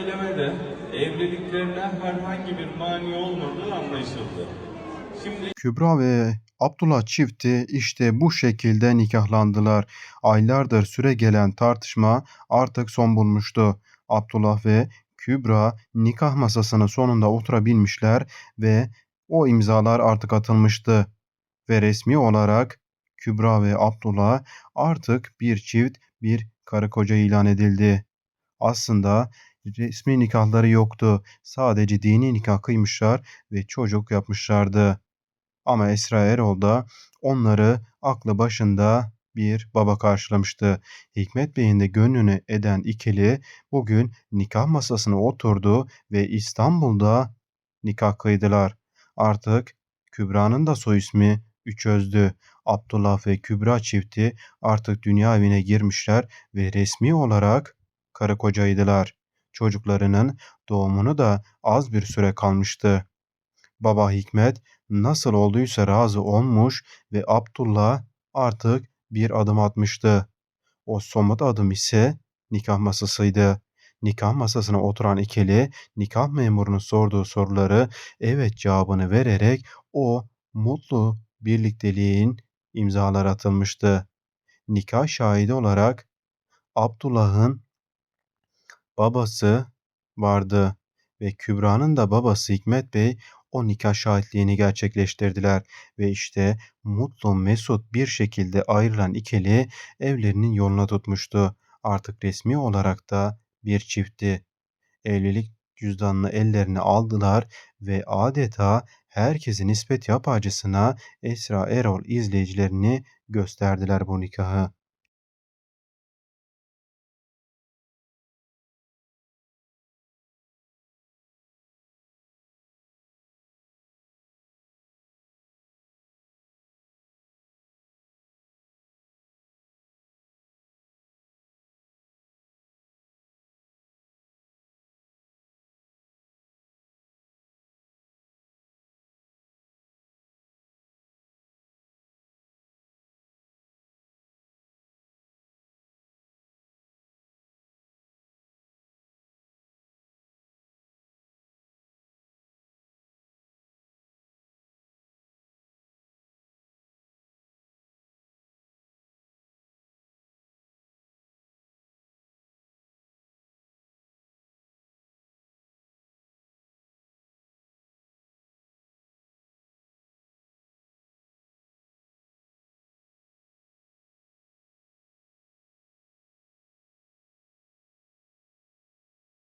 Ailemede evliliklerine herhangi bir mani olmadığı anlaşıldı. Şimdi Kübra ve Abdullah çifti işte bu şekilde nikahlandılar. Aylardır süre gelen tartışma artık son bulmuştu. Abdullah ve Kübra nikah masasının sonunda oturabilmişler ve o imzalar artık atılmıştı. Ve resmi olarak Kübra ve Abdullah artık bir çift, bir karı koca ilan edildi. Aslında resmi nikahları yoktu. Sadece dini nikah kıymışlar ve çocuk yapmışlardı. Ama Esra Erol da onları aklı başında bir baba karşılamıştı. Hikmet Bey'in de gönlünü eden ikili bugün nikah masasına oturdu ve İstanbul'da nikah kıydılar. Artık Kübra'nın da soy ismi Üçözdü. Abdullah ve Kübra çifti artık dünya evine girmişler ve resmi olarak karı kocaydılar. Çocuklarının doğumunu da az bir süre kalmıştı. Baba Hikmet nasıl olduysa razı olmuş ve Abdullah artık bir adım atmıştı. O somut adım ise nikah masasıydı. Nikah masasına oturan ikili nikah memurunun sorduğu soruları evet cevabını vererek o mutlu birlikteliğin imzaları atılmıştı. Nikah şahidi olarak Abdullah'ın babası vardı ve Kübra'nın da babası Hikmet Bey o nikah şahitliğini gerçekleştirdiler ve işte mutlu mesut bir şekilde ayrılan ikili evlerinin yoluna tutmuştu. Artık resmi olarak da bir çiftti. Evlilik cüzdanını ellerine aldılar ve adeta herkesin nispet yapacısına Esra Erol izleyicilerini gösterdiler bu nikahı.